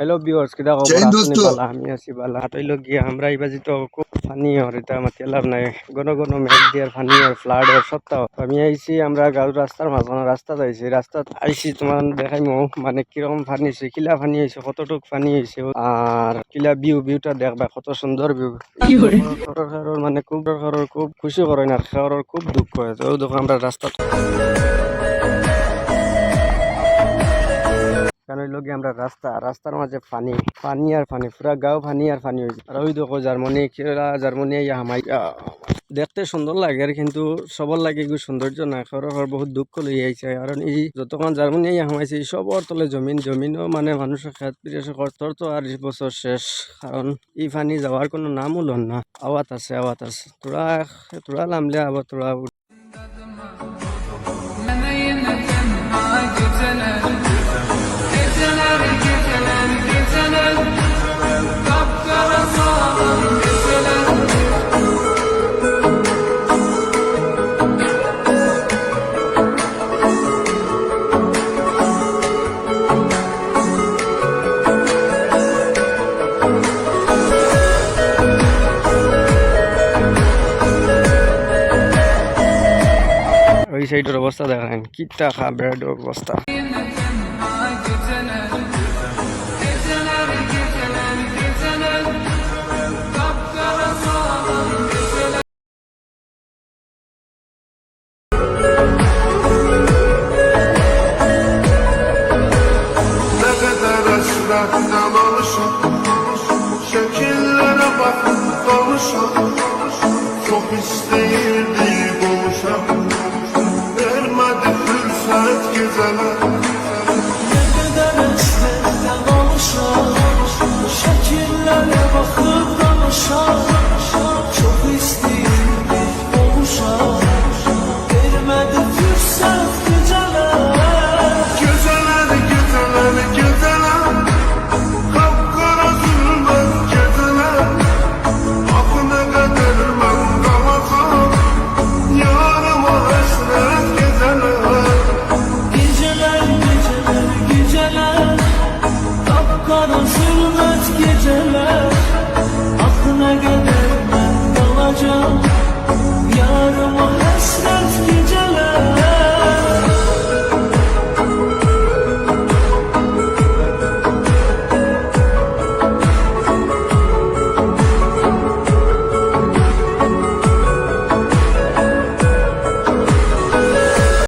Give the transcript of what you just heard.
Hello viewers Jain আপনি আমি আছি বালা হাতইলো গিয়া আমরা ইবাজি তো খুব ফানি আর এটা মাতি লাভ নাই। ঘন ঘন মেঘ দিয়ার ফানি আর ফ্লাড আর সপ্তাহ আমি আইছি আমরা গাঁও রাস্তার মাঝখানে রাস্তা আইছি রাস্তাত আইছি তোমার দেখাইমো মানে কীরকম ফানি হয়েছে কিলা ফানি হয়েছে কতটুক ফানি হয়েছে আর কিলা ভিউ ভিউটা দেখবা কত সুন্দর ভিউ মানে খুব খুব খুশি করে না খাওয়ার খুব দুঃখ হয় তো দেখো আমরা রাস্তা ওই লগে আমরা রাস্তা, রাস্তার মাঝে পানি পানি আর পানি, পুরা গাঁও পানি আর পানি হয়েছে আর ওই দেখো জার্মানি কেরা জার্মানি ইয়া হামাই দেখতে সুন্দর লাগে আর কিন্তু সবর লাগে এগুলো সৌন্দর্য না খরখর বহুত দুঃখ লই আইছে। কারণ এই যতক্ষণ জার্মানি হামাইছে এই সবর তলে জমিন, জমিনও মানে মানুষের খেত পিরিয়াসে কর্তর তো আর বছর শেষ। কারণ এই পানি যাওয়ার কোনো নামও লন না। আওয়াত আছে আওয়াত আছে। তোরা তোরা নামলে আবার তোরা সাইডের অবস্থা দেখেন কিতা খা বেড়ের অবস্থা Ne kadar esraftan oluşum Şekillere bakıp kavuşam Çok isteyirdi buluşam Vermedi hasret geceler